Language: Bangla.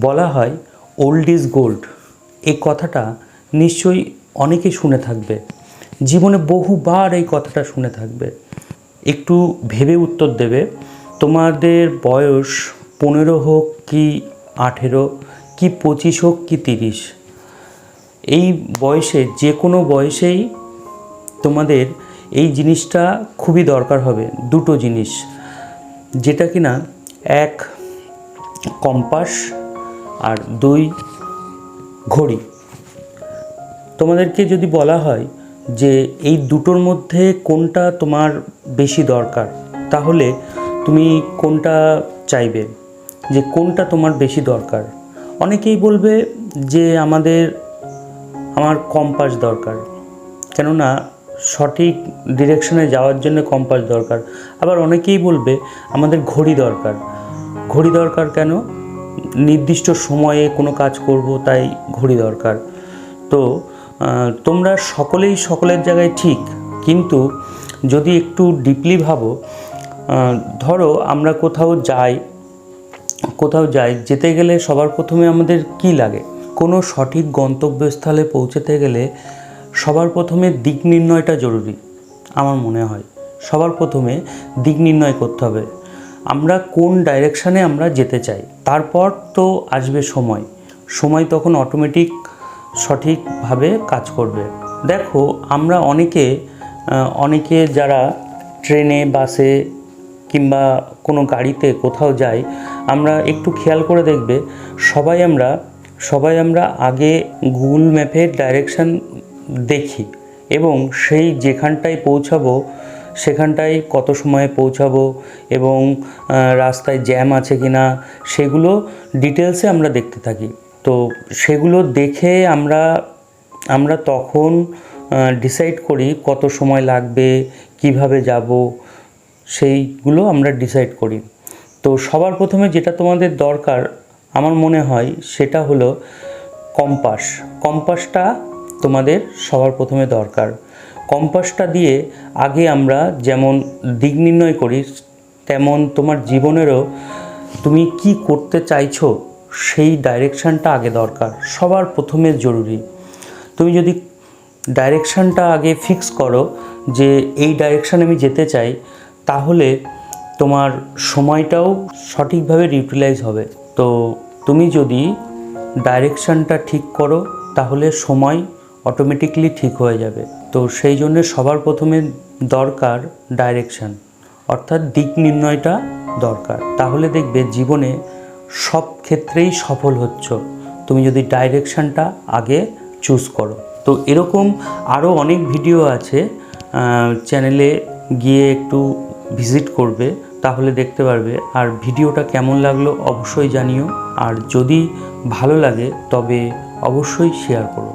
বলা হয় ওল্ড ইজ গোল্ড এই কথাটা নিশ্চয়ই অনেকে শুনে থাকবে। জীবনে বহুবার এই কথাটা শুনে থাকবে। একটু ভেবে উত্তর দেবে, তোমাদের বয়স পনেরো হোক কি আঠেরো, কি পঁচিশ হোক কি তিরিশ? এই বয়সে, যে কোনো বয়সেই তোমাদের এই জিনিসটা খুবই দরকার হবে, দুটো জিনিস। যেটা কিনা, এক, কম্পাস আর দুই ঘড়ি। তোমাদেরকে যদি বলা হয় যে এই দুটোর মধ্যে কোনটা তোমার বেশি দরকার, তাহলে তুমি কোনটা চাইবে? যে কোনটা তোমার বেশি দরকার? অনেকেই বলবে যে আমাদের, আমার কম্পাস দরকার। কেননা সঠিক ডিরেকশনে যাওয়ার জন্য কম্পাস দরকার। আবার অনেকেই বলবে আমাদের ঘড়ি দরকার। ঘড়ি দরকার কেন? নির্দিষ্ট সময়ে কোনো কাজ করব, তাই ঘড়ি দরকার। তো তোমরা সকলেই সকলের জায়গায় ঠিক, কিন্তু যদি একটু ডিপলি ভাবো ধরো আমরা কোথাও যাই কোথাও যাই, যেতে গেলে সবার প্রথমে আমাদের কি লাগে? কোনো সঠিক গন্তব্যস্থলে পৌঁছতে গেলে সবার প্রথমে দিক নির্ণয়টা জরুরি, আমার মনে হয়। সবার প্রথমে দিক নির্ণয় করতে হবে। আমরা কোন ডাইরেকশানে আমরা যেতে চাই? তারপর তো আসবে সময়। সময় তখন অটোমেটিক সঠিকভাবে কাজ করবে। দেখো, আমরা অনেকে অনেকে যারা ট্রেনে, বাসে কিংবা কোনো গাড়িতে কোথাও যাই, আমরা একটু খেয়াল করে দেখবে, সবাই আমরা সবাই আমরা আগে গুগল ম্যাপের ডাইরেকশান দেখি এবং সেই যেখানটায় পৌঁছাবো সেখানটায় কত সময়ে পৌঁছাবো এবং রাস্তায় জ্যাম আছে কি না সেগুলো ডিটেলসে আমরা দেখতে থাকি। তো সেগুলো দেখে আমরা আমরা তখন ডিসাইড করি কত সময় লাগবে, কীভাবে যাব, সেইগুলো আমরা ডিসাইড করি। তো সবার প্রথমে যেটা তোমাদের দরকার আমার মনে হয় সেটা হলো কম্পাস। কম্পাসটা তোমাদের সবার প্রথমে দরকার। কম্পাসটা দিয়ে আগে আমরা যেমন দিক নির্ণয় করি, তেমন তোমার জীবনেরও তুমি কি করতে চাইছো সেই ডাইরেকশানটা আগে দরকার। সবার প্রথমে জরুরি। তুমি যদি ডাইরেকশানটা আগে ফিক্স করো যে এই ডাইরেকশানে আমি যেতে চাই, তাহলে তোমার সময়টাও সঠিকভাবে ইউটিলাইজ হবে। তো তুমি যদি ডাইরেকশানটা ঠিক করো, তাহলে সময় অটোমেটিকলি ঠিক হয়ে যাবে। তো সেই জন্য সবার প্রথমে দরকার ডাইরেকশান অর্থাৎ দিক নির্ণয়টা দরকার। তাহলে দেখবে জীবনে সব ক্ষেত্রেই সফল হচ্ছ। তুমি যদি ডাইরেকশানটা আগে চুজ করো। তো এরকম আরও অনেক ভিডিও আছে চ্যানেলে গিয়ে একটু ভিজিট করবে, তাহলে দেখতে পারবে। আর ভিডিওটা কেমন লাগল অবশ্যই জানিও। আর যদি ভালো লাগে তবে অবশ্যই শেয়ার করো।